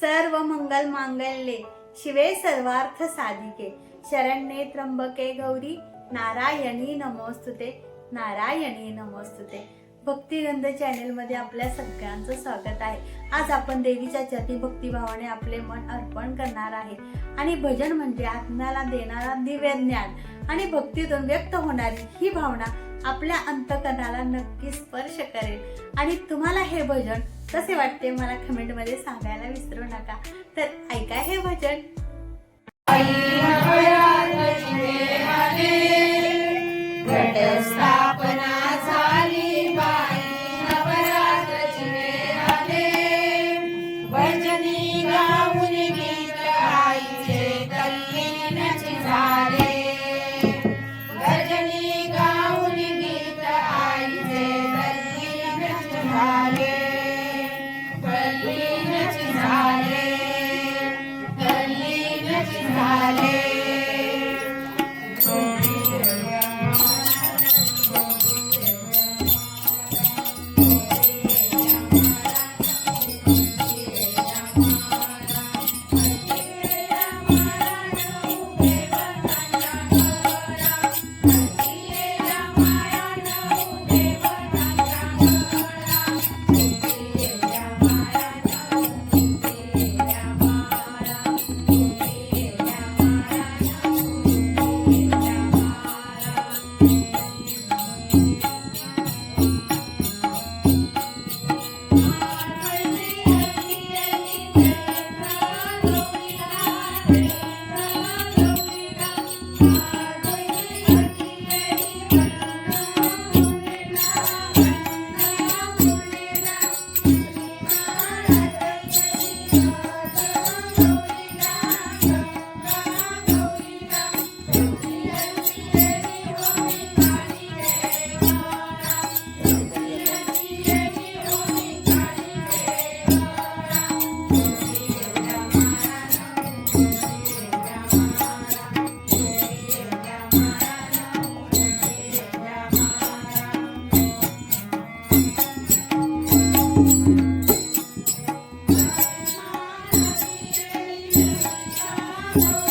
सर्व मंगल मांगल्ये. शिवे सर्वार्थ साधिके. शरण्ये त्र्यंबके गौरी नारायणी नमोस्तुते. नारायणी नमोस्तुते. भक्तिगंध चॅनेलमध्ये आपल्या सगळ्यांचं स्वागत आहे. आज आपण देवीच्या चती भक्तिभावाने आपले मन अर्पण करणार आहे. आणि भजन म्हणजे आत्म्याला देणारा दिव्य ज्ञान. आणि भक्तीतून व्यक्त होणारी ही भावना आपल्या अंतकरणाला नक्की स्पर्श करेल. आणि तुम्हाला हे भजन कसे वाटते मला कमेंटमध्ये सांगायला विसरू नका. तर ऐका हे भजन. Krishna Hare 不